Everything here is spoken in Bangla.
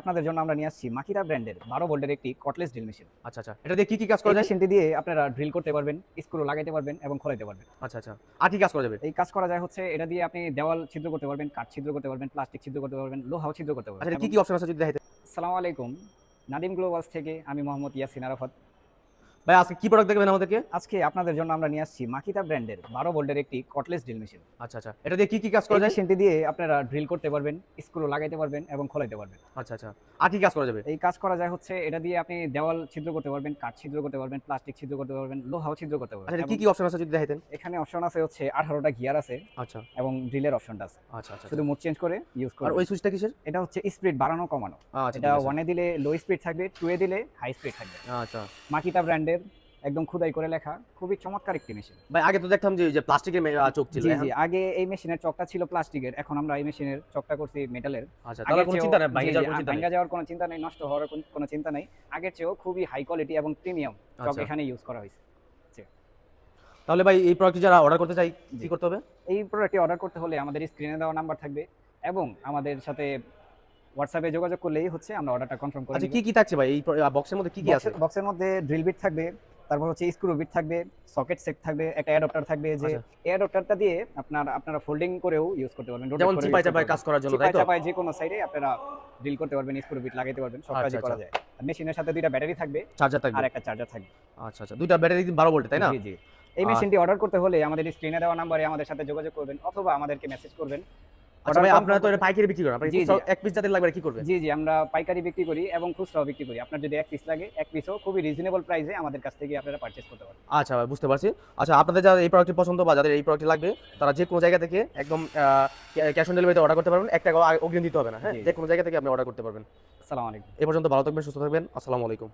আপনাদের জন্য আমরা নিয়ে আসছি মাকিতা ব্র্যান্ডের বারো ভোল্টের একটি কটলেস ড্রিল মেশিন আচ্ছা আচ্ছা। এটা দিয়ে কি কি কাজ করা যায়? সেটি দিয়ে আপনারা ড্রিল করতে পারবেন স্ক্রু লাগাইতে পারবেন এবং খোলাইতে পারবেন। আচ্ছা আচ্ছা। আর কি কাজ করা যাবে? এই কাজ করা যায় হচ্ছে এটা দিয়ে আপনি দেওয়াল ছিদ্র করতে পারবেন কাঠ ছিদ্র করতে পারবেন প্লাস্টিক ছিদ্র করতে পারবেন লোহাও ছিদ্র করতে পারবেন। আচ্ছা কি কি অপশন আছে যদি দেখাইতে? আসসালামু আলাইকুম নাদিম গ্লোবালস থেকে আমি মোহাম্মদ ইয়াসিন আরাফাত। ভাই আজকে কি প্রোডাক্ট দেখবেন আমাদেরকে? আজকে আপনাদের জন্য আমরা নিয়ে আসছি মাকিতা ব্র্যান্ডের বারো ভোল্টের একটি কটলেস ড্রিল মেশিন আচ্ছা আচ্ছা। এটা দিয়ে কি কি কাজ করা যায়? মেশিনটি দিয়ে আপনারা ড্রিল করতে পারবেন স্ক্রু লাগাইতে পারবেন এবং খোলাইতে পারবেন। আচ্ছা আচ্ছা। আর কি কাজ করা যাবে? এই কাজ করা যায় হচ্ছে এটা দিয়ে আপনি দেওয়াল ছিদ্র করতে পারবেন কাঠ ছিদ্র করতে পারবেন প্লাস্টিক ছিদ্র করতে পারবেন লোহাও ছিদ্র করতে আচ্ছা পারবেন এটা কি কি অপশন আছে যদি দেখাইতেন? এখানে অপশন আছে হচ্ছে আঠারোটা গিয়ার আছে আচ্ছা। এবং ড্রিলের অপশনটা আছে। আচ্ছা আচ্ছা শুধু মোড চেঞ্জ করে ইউজ আর করে ওই সুইচটা কিসের? এটা হচ্ছে স্পিড বাড়ানো কমানো। আচ্ছা এটা ওয়ানে দিলে লো স্পিড থাকবে টু এ দিলে হাই স্পিড থাকবে। আচ্ছা। মাকিতা ব্র্যান্ডের একদম খুদাই করে লেখা। খুবই চমৎকার একটি মেশিন ভাই আগে তো দেখতাম যে প্লাস্টিকের চোখ ছিল জি জি আগে এই মেশিনের চকটা ছিল প্লাস্টিকের এখন আমরা এই মেশিনের চকটা করছি মেটালের আচ্ছা তাহলে কোনো চিন্তা নেই ভাঙে যাওয়ার কোনো চিন্তা নেই। যাওয়ার কোনো চিন্তা নেই নষ্ট হওয়ার কোনো চিন্তা নেই। আগের চেয়েও খুবই হাই কোয়ালিটি এবং প্রিমিয়াম চক। এখানে ইউজ করা হয়েছে। তাহলে ভাই এই প্রোডাক্ট যারা অর্ডার করতে চাই কি করতে হবে? এই প্রোডাক্টটি অর্ডার করতে হলে আমাদের স্ক্রিনে দেওয়া নাম্বার থাকবে এবং আমাদের সাথে হোয়াটসঅ্যাপে যোগাযোগ করলেই হচ্ছে আমরা অর্ডারটা কনফার্ম করে আচ্ছা কি কি থাকছে ভাই? এই বক্সের মধ্যে কি কি আছে? বক্সের- মধ্যে ড্রিল বিট থাকবে তারপর হচ্ছে স্ক্রু বিট থাকবে সকেট সেট থাকবে একটা অ্যাডাপ্টার থাকবে যে আচ্ছা। অ্যাডাপ্টারটা দিয়ে আপনার আপনারা ফোল্ডিং করেও ইউজ করতে পারবেন যেমন চিপাই চাপাই কাজ করার জন্য তাই তো? চাপাই যে কোনো সাইডে আপনারা ড্রিল করতে পারবেন স্ক্রু বিট লাগাইতে পারবেন সব আচ্ছা, কাজই করা আচ্ছা। যায়। আর মেশিনের সাথে দুইটা ব্যাটারি থাকবে চার্জার থাকবে। আর একটা চার্জার থাকবে। আচ্ছা আচ্ছা। দুইটা ব্যাটারি বারো ভোল্ট তাই না? জি জি। এই মেশিনটি অর্ডার করতে হলে আমাদের স্ক্রিনে দেওয়া নাম্বারে আমাদের সাথে যোগাযোগ করবেন অথবা আমাদেরকে মেসেজ করবেন। আচ্ছা ভাই আপনারা তো এটা পাইকারি বিক্রি করেন আপনারা। এক পিস যাদের লাগবে কি করবেন? জি জি আমরা পাইকারি বিক্রি করি এবং খুচরাও বিক্রি করি। আপনার যদি এক পিস লাগে এক পিসও খুবই রিজনেবল প্রাইসে আমাদের কাছ থেকে আপনারা পারচেজ করতে পারেন আচ্ছা ভাই বুঝতে পারছি। আচ্ছা আপনাদের যারা এই প্রোডাক্টটি পছন্দ বা যাদের এই প্রোডাক্টটি লাগবে তারা যে কোনো জায়গা থেকে একদম ক্যাশ অন ডেলিভারিতে অর্ডার করতে পারবেন। এক টাকা অগ্রিম দিতে হবে না হ্যাঁ? জি। যে কোনো জায়গা থেকে আপনি অর্ডার করতে পারবেন। আসসালামু আলাইকুম। এ পর্যন্ত ভালো থাকবেন সুস্থ থাকবেন। আসসালামু আলাইকুম।